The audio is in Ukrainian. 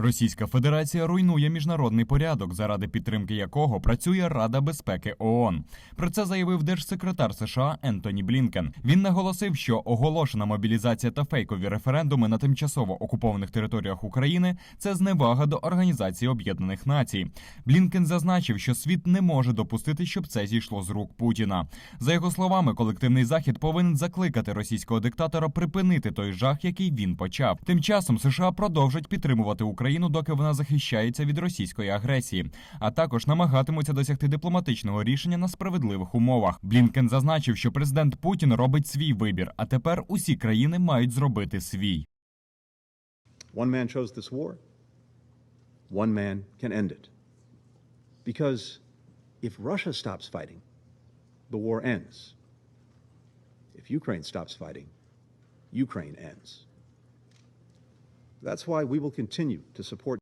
Російська Федерація руйнує міжнародний порядок, заради підтримки якого працює Рада безпеки ООН. Про це заявив держсекретар США Ентоні Блінкен. Він наголосив, що оголошена мобілізація та фейкові референдуми на тимчасово окупованих територіях України це зневага до Організації Об'єднаних Націй. Блінкен зазначив, що світ не може допустити, щоб це зійшло з рук Путіна. За його словами, колективний захід повинен закликати російського диктатора припинити той жах, який він почав. Тим часом США продовжать підтримувати Україну, доки вона захищається від російської агресії, а також намагатимуться досягти дипломатичного рішення на справедливих умовах. Блінкен зазначив, що президент Путін робить свій вибір, а тепер усі країни мають зробити свій. One man chose this war. One man can end it. Because if Russia stops fighting, the war ends. If Ukraine stops fighting, Ukraine ends. That's why we will continue to support.